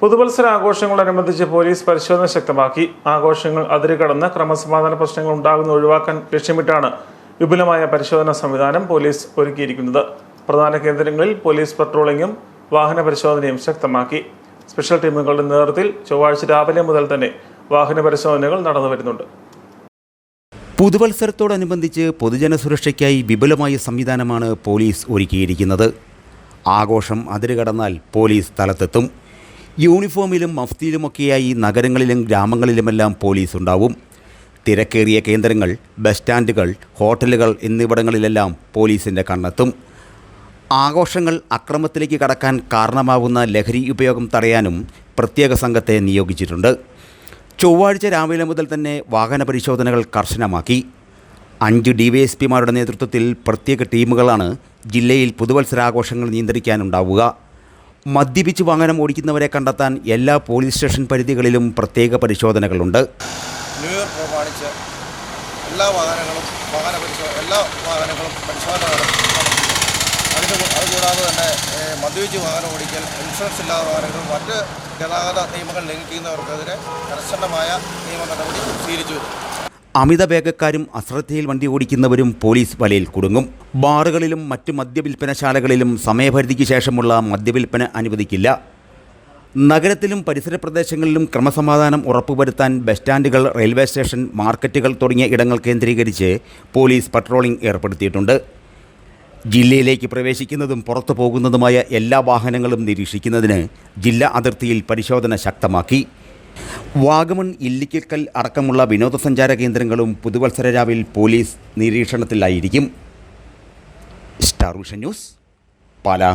പുതുവത്സര ആഘോഷങ്ങളോടനുബന്ധിച്ച് പോലീസ് പരിശോധന ശക്തമാക്കി. ആഘോഷങ്ങൾ അതിരുകടന്ന് ക്രമസമാധാന പ്രശ്നങ്ങൾ ഉണ്ടാകുന്ന ഒഴിവാക്കാൻ ലക്ഷ്യമിട്ടാണ് വിപുലമായ പരിശോധനാ സംവിധാനം പോലീസ് ഒരുക്കിയിരിക്കുന്നത്. പ്രധാന കേന്ദ്രങ്ങളിൽ പോലീസ് പട്രോളിംഗും വാഹന പരിശോധനയും ശക്തമാക്കി. സ്പെഷ്യൽ ടീമുകളുടെ നേതൃത്വത്തിൽ ചൊവ്വാഴ്ച രാവിലെ മുതൽ തന്നെ വാഹന പരിശോധനകൾ നടന്നു വരുന്നുണ്ട്. പുതുവത്സരത്തോടനുബന്ധിച്ച് പൊതുജന സുരക്ഷയ്ക്കായി വിപുലമായ സംവിധാനമാണ് പോലീസ് ഒരുക്കിയിരിക്കുന്നത്. ആഘോഷം അതിരുകടന്നാൽ പോലീസ് സ്ഥലത്തെത്തും യൂണിഫോമിലും മഫ്തിയിലുമൊക്കെയായി നഗരങ്ങളിലും ഗ്രാമങ്ങളിലുമെല്ലാം പോലീസ് ഉണ്ടാവും തിരക്കേറിയ കേന്ദ്രങ്ങൾ ബസ് സ്റ്റാൻഡുകൾ ഹോട്ടലുകൾ എന്നിവിടങ്ങളിലെല്ലാം പോലീസിന്റെ കണ്ണെത്തും. ആഘോഷങ്ങൾ അക്രമത്തിലേക്ക് കടക്കാൻ കാരണമാകുന്ന ലഹരി ഉപയോഗം തടയാനും പ്രത്യേക സംഘത്തെ നിയോഗിച്ചിട്ടുണ്ട്. ചൊവ്വാഴ്ച രാവിലെ മുതൽ തന്നെ വാഹന പരിശോധനകൾ കർശനമാക്കി. അഞ്ച് ഡി വൈ എസ് പിമാരുടെ നേതൃത്വത്തിൽ പ്രത്യേക ടീമുകളാണ് ജില്ലയിൽ പുതുവത്സരാഘോഷങ്ങൾ നിയന്ത്രിക്കാനുണ്ടാവുക. മദ്യപിച്ച് വാഹനം ഓടിക്കുന്നവരെ കണ്ടെത്താൻ എല്ലാ പോലീസ് സ്റ്റേഷൻ പരിധികളിലും പ്രത്യേക പരിശോധനകളുണ്ട്. ന്യൂ ഇയർ പ്രമാണിച്ച് എല്ലാ വാഹനങ്ങളും വാഹന പരിശോധന എല്ലാ വാഹനങ്ങളും പരിശോധന നടത്തും അതിന് അതുകൂടാതെ തന്നെ മദ്യപിച്ച് വാഹനം ഓടിക്കൽ ഇൻഷുറൻസ് ഇല്ലാത്ത വാഹനങ്ങൾ മറ്റ് ഗതാഗത നിയമങ്ങൾ ലംഘിക്കുന്നവർക്കെതിരെ കർശനമായ നിയമ നടപടി സ്വീകരിച്ചു വരും അമിത വേഗക്കാരും അശ്രദ്ധയിൽ വണ്ടി ഓടിക്കുന്നവരും പോലീസ് വലയിൽ കുടുങ്ങും. ബാറുകളിലും മറ്റ് മദ്യവിൽപ്പനശാലകളിലും സമയപരിധിക്ക് ശേഷമുള്ള മദ്യവിൽപ്പന അനുവദിക്കില്ല. നഗരത്തിലും പരിസര പ്രദേശങ്ങളിലും ക്രമസമാധാനം ഉറപ്പുവരുത്താൻ ബസ് സ്റ്റാൻഡുകൾ റെയിൽവേ സ്റ്റേഷൻ മാർക്കറ്റുകൾ തുടങ്ങിയ ഇടങ്ങൾ കേന്ദ്രീകരിച്ച് പോലീസ് പട്രോളിംഗ് ഏർപ്പെടുത്തിയിട്ടുണ്ട്. ജില്ലയിലേക്ക് പ്രവേശിക്കുന്നതും പുറത്തു പോകുന്നതുമായ എല്ലാ വാഹനങ്ങളും നിരീക്ഷിക്കുന്നതിന് ജില്ലാ അതിർത്തിയിൽ പരിശോധന ശക്തമാക്കി. വാഗമൺ ഇല്ലിക്കൽ അടക്കമുള്ള വിനോദസഞ്ചാര കേന്ദ്രങ്ങളും പുതുവത്സര രാവിൽ പോലീസ് നിരീക്ഷണത്തിലായിരിക്കും. Star news Pala.